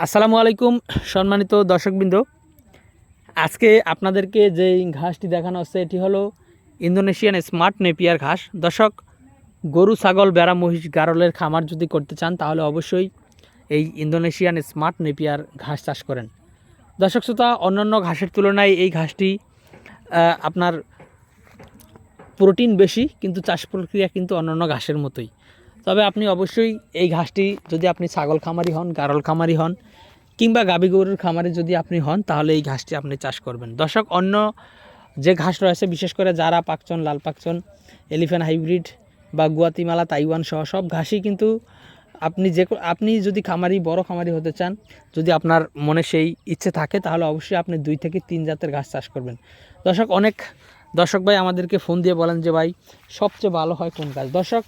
আসসালামু আলাইকুম, সম্মানিত দর্শকবৃন্দ। আজকে আপনাদেরকে যে ঘাসটি দেখানো হচ্ছে, এটি হলো ইন্দোনেশিয়ান স্মার্ট নেপিয়ার ঘাস। দর্শক, গরু, ছাগল বেড়া মহিষ, গারলের খামার যদি করতে চান, তাহলে অবশ্যই এই ইন্দোনেশিয়ান স্মার্ট নেপিয়ার ঘাস চাষ করেন। দর্শক শ্রোতা, অন্যান্য ঘাসের তুলনায় এই ঘাসটি আপনার প্রোটিন বেশি, কিন্তু চাষ প্রক্রিয়া কিন্তু অন্যান্য ঘাসের মতোই। তবে আপনি অবশ্যই এই ঘাসটি যদি আপনি ছাগল খামারি হন, গারল খামারি হন, কিংবা গাবি গরুর খামারে যদি আপনি হন, তাহলে এই ঘাসটি আপনি চাষ করবেন। দর্শক, অন্য যে ঘাস রয়েছে, বিশেষ করে যারা পাকচন, লাল পাকচন, এলিফ্যান্ট হাইব্রিড বা গুয়াতিমালা, তাইওয়ান সহ সব ঘাসই কিন্তু আপনি যে আপনি যদি খামারি, বড় খামারি হতে চান, যদি আপনার মনে সেই ইচ্ছে থাকে, তাহলে অবশ্যই আপনি দুই থেকে তিন জাতের ঘাস চাষ করবেন। দর্শক, অনেক দর্শক ভাই আমাদেরকে ফোন দিয়ে বলেন যে, ভাই, সবচেয়ে ভালো হয় কোন গাছ দর্শক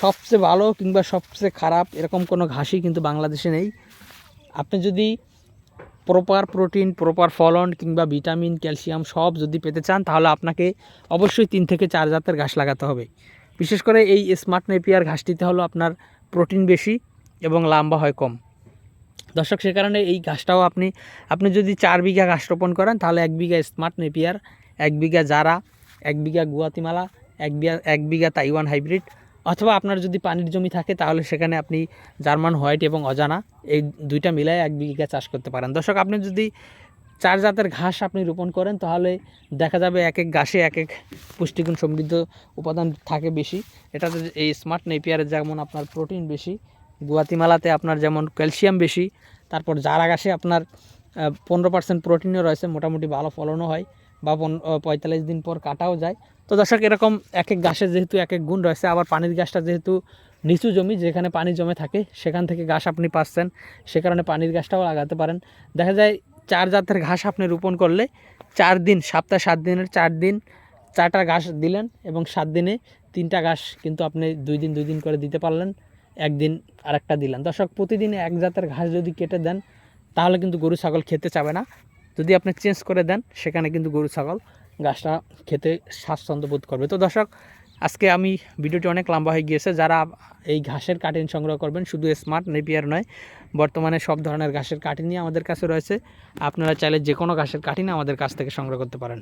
সবচেয়ে ভালো কিংবা সবচেয়ে খারাপ এরকম কোনো ঘাসই কিন্তু বাংলাদেশে নেই। আপনি যদি প্রপার প্রোটিন প্রপার ফলন কিংবা ভিটামিন ক্যালসিয়াম সব যদি পেতে চান, তাহলে আপনাকে অবশ্যই তিন থেকে চার জাতের ঘাস লাগাতে হবে। বিশেষ করে এই স্মার্ট নেপিয়ার ঘাসটিতে হলো আপনার প্রোটিন বেশি এবং লম্বা হয় কম। দর্শক, সে কারণে এই ঘাসটাও আপনি আপনি যদি চার বিঘা ঘাস রোপণ করেন, তাহলে এক বিঘা স্মার্ট নেপিয়ার এক বিঘা জারা, এক বিঘা গুয়াতিমালা, এক বিঘা এক বিঘা তাইওয়ান হাইব্রিড অথবা আপনার যদি পানির জমি থাকে, তাহলে সেখানে আপনি জার্মান, হোয়াইট এবং অজানা এই দুইটা মিলায় এক বিঘা চাষ করতে পারেন। দর্শক, আপনি যদি চার জাতের ঘাস আপনি রোপণ করেন, তাহলে দেখা যাবে এক এক ঘাসে এক এক পুষ্টিগুণ সমৃদ্ধ উপাদান থাকে বেশি। এটাতে এই স্মার্ট নেপিয়ারে যেমন আপনার প্রোটিন বেশি, গুয়াতিমালাতে আপনার যেমন ক্যালসিয়াম বেশি, তারপর জারা ঘাসে আপনার পনেরো পার্সেন্ট প্রোটিনও রয়েছে, মোটামুটি ভালো ফলনও হয়। বা পঁয়তাল্লিশ দিন পর কাটাও যায়। তো দর্শক, এরকম এক এক ঘাসের যেহেতু এক এক গুণ রয়েছে, আবার পানির গাছটা যেহেতু নিচু জমি, যেখানে পানি জমে থাকে, সেখান থেকে ঘাস আপনি পাচ্ছেন। সে কারণে পানির গাছটাও লাগাতে পারেন। দেখা যায় চার জাতের ঘাস আপনি রোপণ করলে চার দিন, সপ্তাহে সাত দিনের চার দিন চারটা ঘাস দিলেন এবং সাত দিনে তিনটা ঘাস কিন্তু আপনি দুই দিন দুই দিন করে দিতে পারলেন, একদিন আরেকটা দিলেন। দর্শক, প্রতিদিন এক জাতের ঘাস যদি কেটে দেন, তাহলে কিন্তু গরু, ছাগল খেতে চাবে না। যদি আপনি চেঞ্জ করে দেন, সেখানে কিন্তু গরু, ছাগল গাছটা খেতে স্বাচ্ছন্দ্য বোধ করবে। তো দর্শক, আজকে আমি ভিডিওটি অনেক লম্বা হয়ে গিয়েছে। যারা এই ঘাসের কাটিন সংগ্রহ করবেন, শুধু স্মার্ট নেপিয়ার নয়, বর্তমানে সব ধরনের ঘাসের কাটিনই আমাদের কাছে রয়েছে। আপনারা চাইলে যে কোনো ঘাসের কাটিন আমাদের কাছ থেকে সংগ্রহ করতে পারেন।